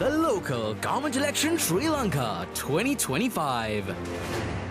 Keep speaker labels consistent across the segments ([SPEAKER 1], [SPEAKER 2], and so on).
[SPEAKER 1] The local government election Sri Lanka 2025.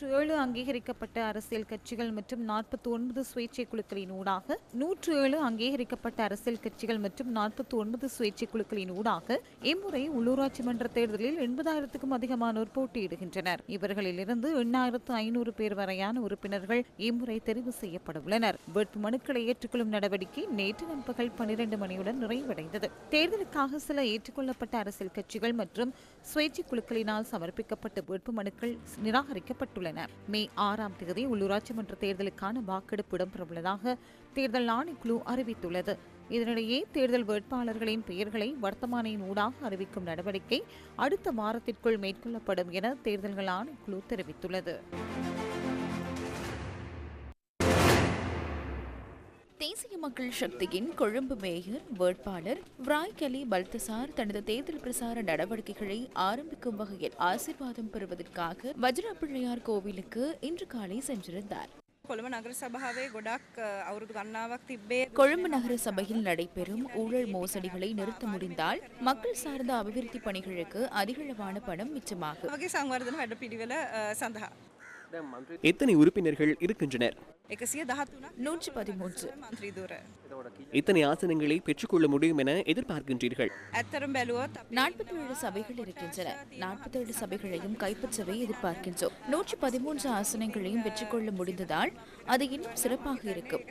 [SPEAKER 2] நூற்று ஏழு அங்கீகரிக்கப்பட்ட அரசியல் கட்சிகள் மற்றும் நாற்பத்தி ஒன்பது சுயேட்சை குழுக்களின் ஊடாக நூற்று ஏழு அங்கீகரிக்கப்பட்ட அரசியல் கட்சிகள் மற்றும் நாற்பத்தி ஒன்பது சுயேட்சை குழுக்களின் ஊடாக இம்முறை உள்ளூராட்சி மன்ற தேர்தலில் எண்பதாயிரத்துக்கும் அதிகமானோர் போட்டியிடுகின்றனர். இவர்களிலிருந்து எண்ணாயிரத்து ஐநூறு பேர் வரையான உறுப்பினர்கள் இம்முறை தெரிவு செய்யப்பட உள்ளனர். வேட்பு மனுக்களை ஏற்றுக்கொள்ளும் நடவடிக்கை நேற்று நண்பகல் பனிரெண்டு மணியுடன் நிறைவடைந்தது. தேர்தலுக்காக சில ஏற்றுக்கொள்ளப்பட்ட அரசியல் கட்சிகள் மற்றும் சுயேட்சை குழுக்களினால் சமர்ப்பிக்கப்பட்ட வேட்பு மனுக்கள் உள்ளன மே ஆறாம் தேதி உள்ளூராட்சி மன்ற தேர்தலுக்கான வாக்கெடுப்பு இடம்பெறவுள்ளதாக தேர்தல் ஆணைக்குழு அறிவித்துள்ளது. இதனிடையே தேர்தல் வேட்பாளர்களின் பெயர்களை வர்த்தமானியின் ஊடாக அறிவிக்கும் நடவடிக்கை அடுத்த வாரத்திற்குள் மேற்கொள்ளப்படும் என தேர்தல்கள் ஆணைக்குழு தெரிவித்துள்ளது.
[SPEAKER 3] தேசிய மக்கள் சக்தியின் கொழும்பு மேயர் வேட்பாளர் விராய்கலி பல்தசார் தனது தேர்தல் பிரசார நடவடிக்கைகளை ஆரம்பிக்கும் வகையில் ஆசீர்வாதம் பெறுவதற்காக வஜ்ரப்பிள்ளையார் கோவிலுக்கு இன்று காலை சென்றிருந்தார். கொழும்பு நகர சபையில் நடைபெறும் ஊழல் மோசடிகளை நிறுத்த முடிந்தால் மக்கள் சார்ந்த அபிவிருத்தி பணிகளுக்கு அதிகளவான பணம் மிச்சமாகும்.
[SPEAKER 4] எத்தனை உறுப்பினர்கள் இருக்கின்றனர்? இத்தனை ஆசனங்களை பெற்றுக்கொள்ள முடியும் என எதிர்பார்க்கின்றீர்கள்?
[SPEAKER 3] நாற்பத்தி ஏழு சபைகள் இருக்கின்றன. நாற்பத்தி ஏழு சபைகளையும் கைப்பற்றவே எதிர்பார்க்கின்றோம். நூற்றி பதிமூன்று ஆசனங்களையும் பெற்றுக்கொள்ள முடிந்ததால் அது இன்னும் சிறப்பாக இருக்கும்.